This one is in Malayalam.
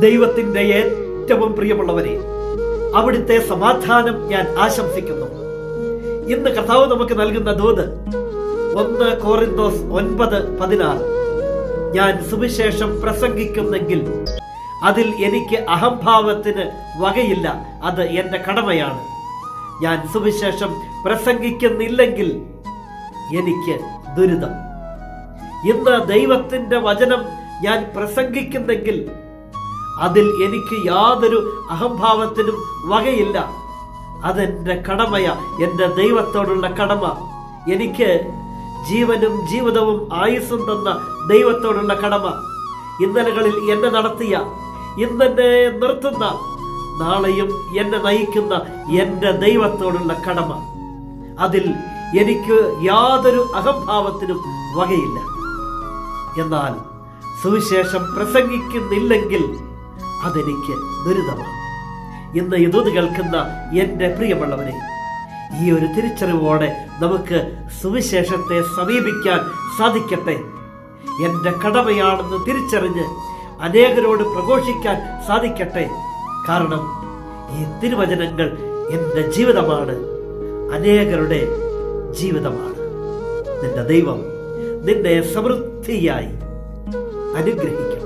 ദൈവത്തിന്റെ ഏറ്റവും പ്രിയമുള്ളവരെ അവിടുത്തെ സമാധാനം ഞാൻ ആശംസിക്കുന്നു. ഇന്ന് കർത്താവ് നമുക്ക് നൽകുന്ന ദൂത് ഒന്ന് കോറിന്തോസ് ഒൻപത് പതിനാറ്. ഞാൻ സുവിശേഷം പ്രസംഗിക്കുന്നെങ്കിൽ അതിൽ എനിക്ക് അഹംഭാവത്തിന് വകയില്ല അത് എന്റെ കടമയാണ്. ഞാൻ സുവിശേഷം പ്രസംഗിക്കുന്നില്ലെങ്കിൽ എനിക്ക് ദുരിതം. ഇന്ന് ദൈവത്തിന്റെ വചനം ഞാൻ പ്രസംഗിക്കുന്നെങ്കിൽ അതിൽ എനിക്ക് യാതൊരു അഹംഭാവത്തിനും വകയില്ല. അതെന്റെ കടമയ എന്റെ ദൈവത്തോടുള്ള കടമ. എനിക്ക് ജീവനും ജീവിതവും ആയുസ്സും തന്ന ദൈവത്തോടുള്ള കടമ. ഇന്നലകളിൽ എന്നെ നടത്തിയ ഇന്നെന്നെ നിർത്തുന്ന നാളെയും എന്നെ നയിക്കുന്ന എന്റെ ദൈവത്തോടുള്ള കടമ. അതിൽ എനിക്ക് യാതൊരു അഹംഭാവത്തിനും വകയില്ല. എന്നാൽ സുവിശേഷം പ്രസംഗിക്കുന്നില്ലെങ്കിൽ അതെനിക്ക് ദുരിതമാണ് ഇന്ന് ഇതൊന്ന് കേൾക്കുന്ന എന്റെ പ്രിയമുള്ളവരെ ഈ ഒരു തിരിച്ചറിവോടെ നമുക്ക് സുവിശേഷത്തെ സമീപിക്കാൻ സാധിക്കട്ടെ? എന്റെ കടമയാണെന്ന് തിരിച്ചറിഞ്ഞ് അനേകരോട് പ്രഘോഷിക്കാൻ സാധിക്കട്ടെ? കാരണം ഈ തിരുവചനങ്ങൾ എന്റെ ജീവിതമാണ്. അനേകരുടെ ജീവിതമാണ്. നിന്റെ ദൈവം നിന്നെ സമൃദ്ധിയായി അനുഗ്രഹിക്കും